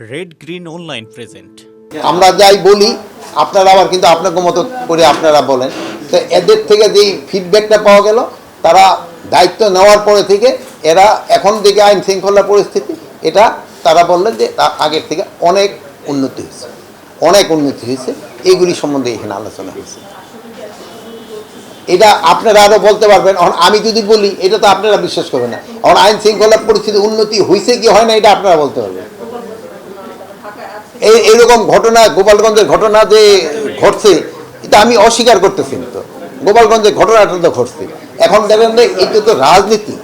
Red green online present আমরা যাই বলি, আপনারা আবার কিন্তু আপনাকে মতো করে আপনারা বলেন। তো এদের থেকে যে ফিডব্যাকটা পাওয়া গেল, তারা দায়িত্ব নেওয়ার পরে থেকে এরা এখন থেকে আইন শৃঙ্খলা পরিস্থিতি, এটা তারা বললেন যে আগের থেকে অনেক উন্নতি হয়েছে। অনেক উন্নতি হয়েছে। এইগুলি সম্বন্ধে এখানে আলোচনা হয়েছে। এটা আপনারা আরও বলতে পারবেন, এখন আমি যদি বলি, এটা তো আপনারা বিশ্বাস করবেন না। এখন আইন শৃঙ্খলা পরিস্থিতি উন্নতি হয়েছে কি হয় না, এটা আপনারা বলতে পারবেন। এই এইরকম ঘটনা, গোপালগঞ্জের ঘটনা যে ঘটছে, এটা আমি অস্বীকার করতেছি তো। গোপালগঞ্জের ঘটনাটা তো ঘটছে। এখন দেখেন যে এটা তো রাজনীতি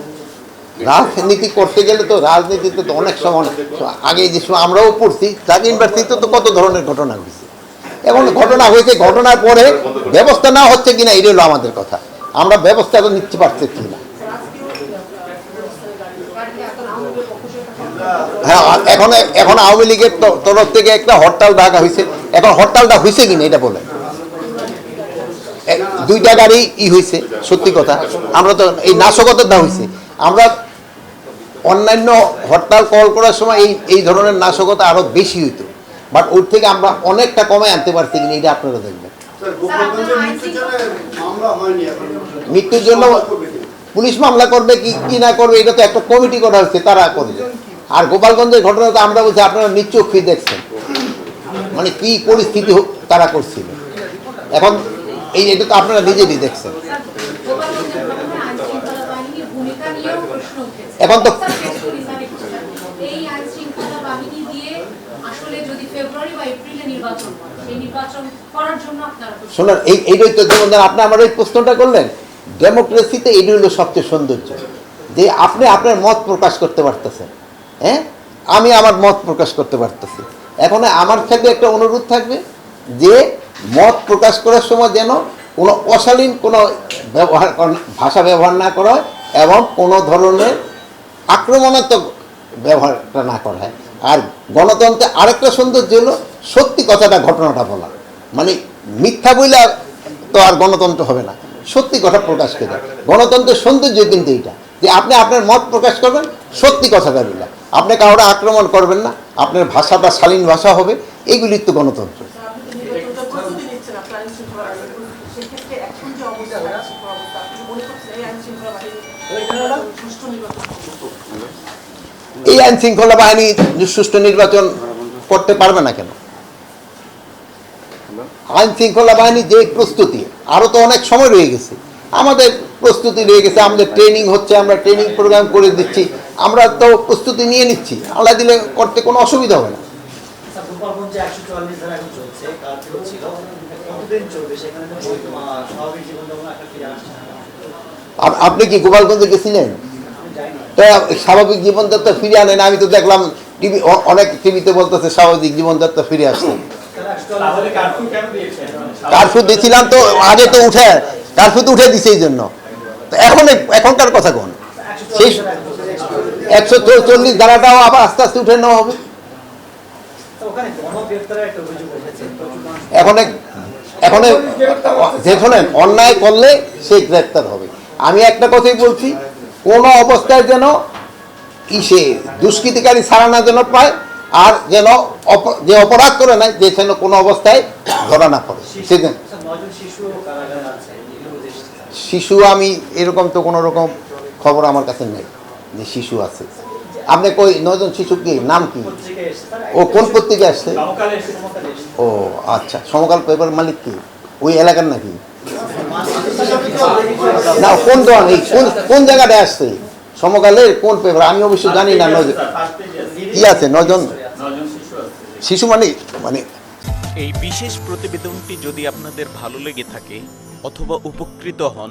রাজনীতি করতে গেলে তো রাজনীতিতে তো অনেক সময় আগে যে সময় আমরাও পড়ছি ঢাকা ইউনিভার্সিটিতে তো কত ধরনের ঘটনা হয়েছে এখন ঘটনা হয়েছে, ঘটনার পরে ব্যবস্থা না হচ্ছে কিনা এটা হলো আমাদের কথা। আমরা ব্যবস্থা তো নিতে পারছি কিনা। হ্যাঁ এখন এখন আওয়ামী লীগের তরফ থেকে একটা হরতাল ডাকা হয়েছে। এখন হরতালটা হয়েছে কিনা এটা বলেন। এ- দুইটা গাড়ি ই হয়েছে সত্যি কথা। আমরা তো এই নাশকতাটা হয়েছে। আমরা অন্যান্য হরতাল কল করার সময় এই এই ধরনের নাশকতা আরও বেশি হইতো। বাট ওর থেকে আমরা অনেকটা কমে আনতে পারছি কিনা এটা আপনারা দেখবেন। মৃত্যুর জন্য পুলিশ মামলা করবে কি কি না করবে এটা তো একটা কমিটি করা হচ্ছে তারা করবে। আর গোপালগঞ্জের ঘটনা তো আমরা বলছি আপনারা নিচক্ষি দেখছেন মানে কি পরিস্থিতি তারা করছিল এখন এই এটা তো আপনারা নিজেরই দেখছেন। এখন তো-? শোনেন এই এইটাই তো যেমন আপনি আমার এই প্রশ্নটা করলেন ডেমোক্রেসিতে এটি হলো সবচেয়ে সৌন্দর্য যে আপনি আপনার মত প্রকাশ করতে পারতেছেন হ্যাঁ? আমি আমার মত প্রকাশ করতে পারতেছি। এখন আমার থেকে একটা অনুরোধ থাকবে যে, মত প্রকাশ করার সময় যেন কোনো অশালীন কোনো ব্যবহার ভাষা ব্যবহার না করা হয় এবং কোনো ধরনের আক্রমণাত্মক ব্যবহারটা না করা হয়। আর গণতন্ত্রে আরেকটা সৌন্দর্য হলো সত্যি কথাটা, ঘটনাটা বলা। মানে মিথ্যা বইলে তো আর গণতন্ত্র হবে না। সত্যি কথা প্রকাশ করে গণতন্ত্রের সৌন্দর্য কিন্তু এইটা, যে আপনি আপনার মত প্রকাশ করবেন, সত্যি কথাটা বললেন আপনি কাউকে আক্রমণ করবেন না, আপনার ভাষাটা শালীন ভাষা হবে এগুলির তো গণতন্ত্র। এই আইন শৃঙ্খলা বাহিনী সুষ্ঠু নির্বাচন করতে পারবে না কেন? আইন শৃঙ্খলা বাহিনী যে প্রস্তুতি আরও তো অনেক সময় রয়ে গেছে। আমাদের প্রস্তুতি রয়ে গেছে, আমাদের ট্রেনিং হচ্ছে, আমরা ট্রেনিং প্রোগ্রাম করে দিচ্ছি। আমরা তো প্রস্তুতি নিয়ে নিচ্ছি। আল্লাহ দিলে করতে কোনো অসুবিধা হবে না। আপ- আপনি কি গোপালগঞ্জে গেছিলেন? তো স্বাভাবিক জীবনযাত্রা ফিরে আনেন আমি তো দেখলাম টিভি অনেক টিভিতে বলতেছে স্বাভাবিক জীবনযাত্রা ফিরে আসছে। কারফিউ দিয়েছিলাম তো আগে তো উঠে কারফিউ তো উঠে দিছে এই জন্য। তো এখন এখনকার কথা কোন? সেই চুয়াল্লিশ ধারা এখন চলছে। একশো চল্লিশ ধারাটাও আবার আস্তে আস্তে উঠে নেওয়া হবে। এখন এখন যে শোনেন অন্যায় করলে সে গ্রেপ্তার হবে। আমি একটা কথাই বলছি কোনো অবস্থায় যেন ইসে দুষ্কৃতিকারী ছাড়া না যেন পায় আর যেন যে অপরাধ করে নাই যে যেন কোনো অবস্থায় ধরা না পড়ে। সেদিন আছে শিশু আমি এরকম তো কোনো রকম খবর আমার কাছে নেই। যে শিশু আছে। আপনি কই, নয়জন শিশু কি? নাম কি? ও কোন পত্রিকা আসছে? ও আচ্ছা সমকাল পেপার মালিক কি? ওই এলাকার নাকি? না, কোন দোকান? এই কোন কোন জায়গাটায় আসছে? সমকালের কোন পেপার? আমি অবশ্য জানি না নজন কি আছে? নজন শিশু মানে মানে এই বিশেষ প্রতিবেদনটি যদি আপনাদের ভালো লেগে থাকে অথবা উপকৃত হন